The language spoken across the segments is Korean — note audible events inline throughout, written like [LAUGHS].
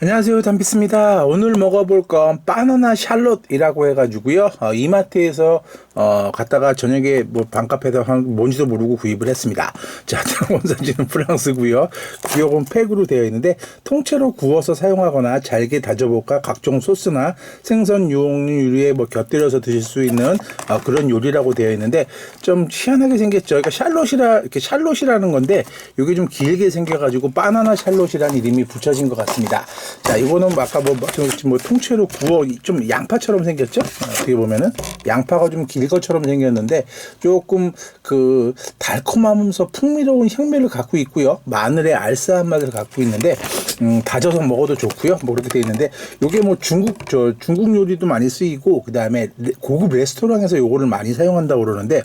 안녕하세요. 담비스입니다. 오늘 먹어볼 건 바나나 샬롯이라고 해가지고요. 어, 이마트에서 어, 갔다가 저녁에 뭐 반값에서 한 뭔지도 모르고 구입을 했습니다. [LAUGHS] 자 원산지는 프랑스고요. 구역은 팩으로 되어 있는데 통째로 구워서 사용하거나 잘게 다져볼까 각종 소스나 생선 유흥류에 뭐 곁들여서 드실 수 있는 어, 그런 요리라고 되어 있는데 좀 희한하게 생겼죠. 그러니까 샬롯이라 이렇게 샬롯이라는 건데 이게 좀 길게 생겨가지고 바나나 샬롯이라는 이름이 붙여진 것 같습니다. 자, 이거는 뭐 아까 뭐, 뭐, 뭐 통째로 구워 좀 양파처럼 생겼죠? 어떻게 보면은 양파가 좀 길 것처럼 생겼는데 조금 그 달콤하면서 풍미로운 향미를 갖고 있고요. 마늘의 알싸한 맛을 갖고 있는데 음, 다져서 먹어도 좋고요. 뭐 그렇게 돼 있는데 요게 뭐 중국 저 중국 요리도 많이 쓰이고 그다음에 레- 고급 레스토랑에서 요거를 많이 사용한다고 그러는데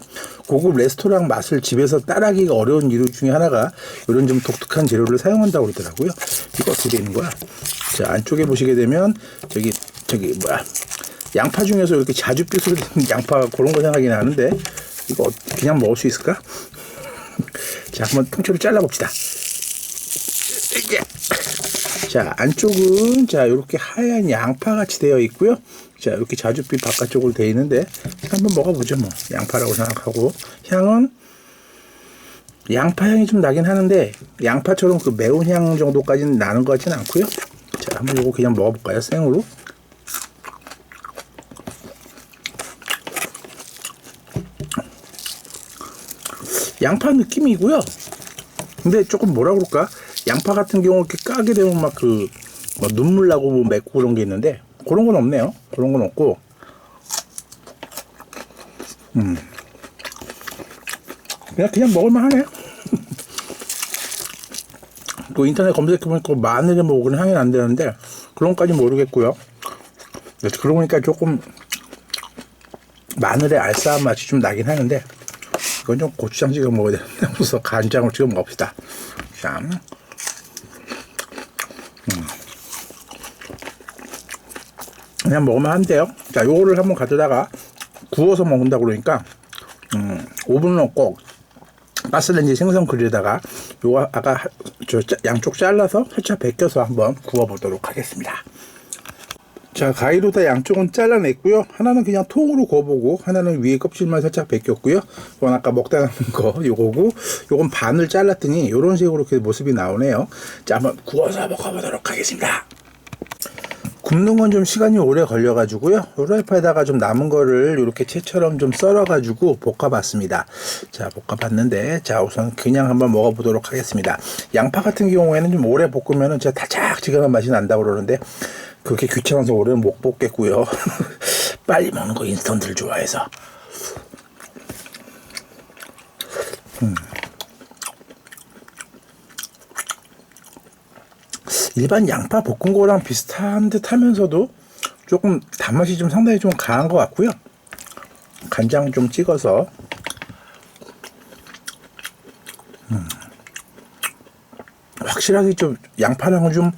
고급 레스토랑 맛을 집에서 따라하기가 어려운 이유 중에 하나가 이런 좀 독특한 재료를 사용한다고 그러더라고요. 이거 어떻게 되는 거야? 자 안쪽에 보시게 되면 저기 저기 뭐야 양파 중에서 이렇게 자주빛으로 된 양파 그런 거 생각이 나는데 이거 어- 그냥 먹을 수 있을까? [LAUGHS] 자 한번 통째로 잘라 봅시다. 이게. 자 안쪽은 자 이렇게 하얀 양파 같이 되어 있고요. 자 이렇게 자주빛 바깥쪽으로 되어 있는데 한번 먹어보죠 뭐 양파라고 생각하고 향은 양파 향이 좀 나긴 하는데 양파처럼 그 매운 향 정도까지는 나는 것 같지는 않고요. 자 한번 이거 그냥 먹어볼까요 생으로? 양파 느낌이고요. 근데 조금 뭐라 그럴까? 양파 같은 경우 이렇게 까게 되면 막그뭐 눈물 나고 뭐 맵고 그런 게 있는데 그런 건 없네요. 그런 건 없고. 음. 그냥 그냥 먹을만 하네. [LAUGHS] 또 인터넷 검색해보니까 마늘에 뭐 그런 향이 안 되는데 그런 것까지 모르겠고요. 그러고 보니까 조금 마늘의 알싸한 맛이 좀 나긴 하는데 이건 좀 고추장 찍어 먹어야 되는데 우선 간장을 찍어 먹읍시다. 자, 음. 그냥 먹으면 한대요. 자, 요거를 한번 가져다가 구워서 먹는다 그러니까 음, 오븐은 꼭 가스레인지 생선 그릴에다가 요거 아까 하- 저 짜- 양쪽 잘라서 살짝 벗겨서 한번 구워보도록 하겠습니다. 자 가위로 다 양쪽은 잘라냈고요 하나는 그냥 통으로 구워보고 하나는 위에 껍질만 살짝 벗겼고요 이건 아까 먹다 남은 거 [LAUGHS] 요거고 요건 반을 잘랐더니 요런 식으로 이렇게 모습이 나오네요 자 한번 구워서 먹어보도록 하겠습니다 굽는 건 좀 시간이 오래 걸려 가지고요. 후라이팬에다가 좀 남은 거를 이렇게 채처럼 좀 썰어 가지고 볶아 봤습니다. 자, 볶아 봤는데, 자, 우선 그냥 한번 먹어 보도록 하겠습니다. 양파 같은 경우에는 좀 오래 볶으면은 진짜 다작지근한 맛이 난다고 그러는데, 그렇게 귀찮아서 오래는 못 볶겠고요. [LAUGHS] 빨리 먹는 거 인스턴트를 좋아해서. 일반 양파 볶은 거랑 비슷한 듯 하면서도 조금 단맛이 좀 상당히 좀 강한 것 같고요. 간장 좀 찍어서 음. 확실하게 좀 양파랑은 좀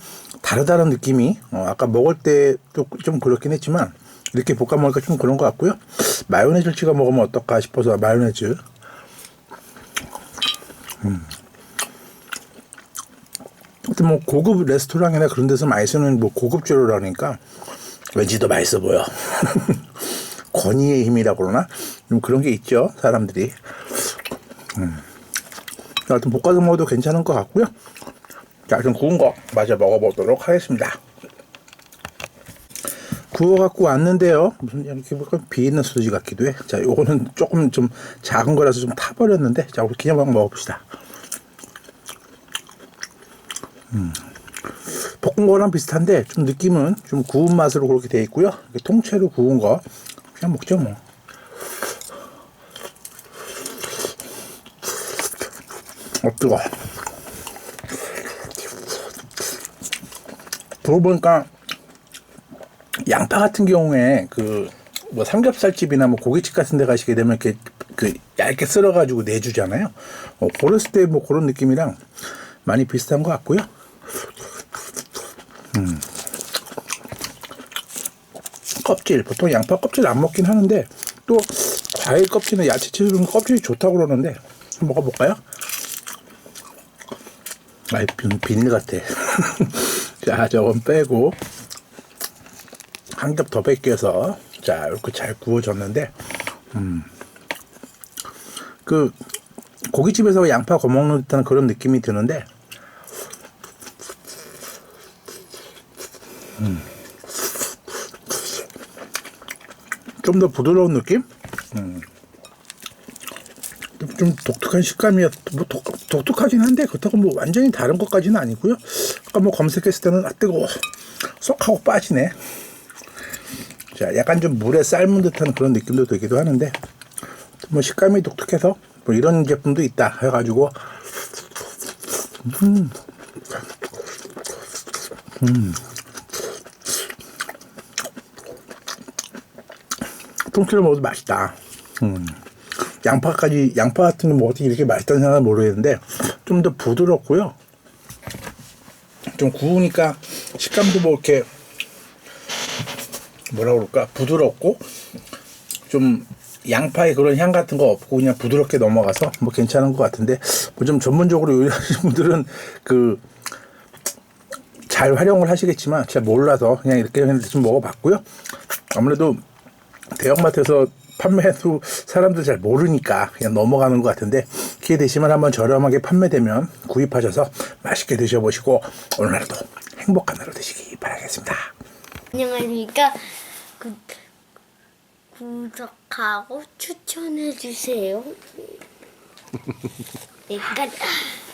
다르다는 느낌이 어, 아까 먹을 때도 좀 그렇긴 했지만 이렇게 볶아 먹으니까 좀 그런 것 같고요. 마요네즈를 찍어 먹으면 어떨까 싶어서 마요네즈 하여튼 뭐 고급 레스토랑이나 그런 데서 많이 쓰는 뭐 고급 재료라니까 왠지 더 맛있어 보여. [LAUGHS] 권위의 힘이라 그러나 좀 그런 게 있죠 사람들이. 음. 하여튼 볶아서 먹어도 괜찮은 것 같고요. 자, 좀 구운 거 마저 먹어보도록 하겠습니다. 구워갖고 왔는데요. 무슨 이렇게 보니까 비있는 소지 같기도 해. 자, 요거는 조금 좀 작은 거라서 좀 타버렸는데, 자, 우리 그냥 한번 먹어봅시다. 볶은 거랑 비슷한데 좀 느낌은 좀 구운 맛으로 그렇게 돼 있고요. 통째로 구운 거 그냥 먹죠 뭐. 어 뜨거. 들어보니까 양파 같은 경우에 그 뭐 삼겹살집이나 뭐 고깃집 같은 데 가시게 되면 이렇게 그 얇게 썰어 가지고 내주잖아요. 어, 그랬을 때 뭐 그런 느낌이랑 많이 비슷한 것 같고요. 껍질 보통 양파 껍질 안 먹긴 하는데 또 과일 껍질이나 야채채소는 껍질이 좋다고 그러는데 한번 먹어볼까요? 아이 비- 비닐 같아 [LAUGHS] 자, 저건 빼고 한 겹 더 벗겨서 자 이렇게 잘 구워졌는데, 음, 그 고깃집에서 양파 거먹는 듯한 그런 느낌이 드는데, 좀더 부드러운 느낌? 음. 좀- 좀 독특한 식감이야. 뭐 독, 독특하긴 한데 그렇다고 뭐 완전히 다른 것까지는 아니고요. 아까 뭐 검색했을 때는 아 뜨거워 쏙 하고 빠지네. 자, 약간 좀 물에 삶은 듯한 그런 느낌도 들기도 하는데 뭐 식감이 독특해서 뭐 이런 제품도 있다 해가지고 통째로 먹어도 맛있다. 음. 양파까지 양파 같은 거 뭐 어떻게 이렇게 맛있다는 생각은 모르겠는데 좀 더 부드럽고요. 좀 구우니까 식감도 뭐 이렇게 뭐라 그럴까 부드럽고 좀 양파의 그런 향 같은 거 없고 그냥 부드럽게 넘어가서 뭐 괜찮은 것 같은데 뭐 좀 전문적으로 요리하시는 분들은 그 잘 활용을 하시겠지만 제가 몰라서 그냥 이렇게 그냥 좀 먹어봤고요. 아무래도 대형마트에서 판매해도 사람들 잘 모르니까 그냥 넘어가는 것 같은데 기회 되시면 한번 저렴하게 판매되면 구입하셔서 맛있게 드셔보시고 오늘 하루도 행복한 하루 되시기 바라겠습니다. 안녕하십니까. 구, 구독하고 추천해 주세요. [LAUGHS] 네, 끝.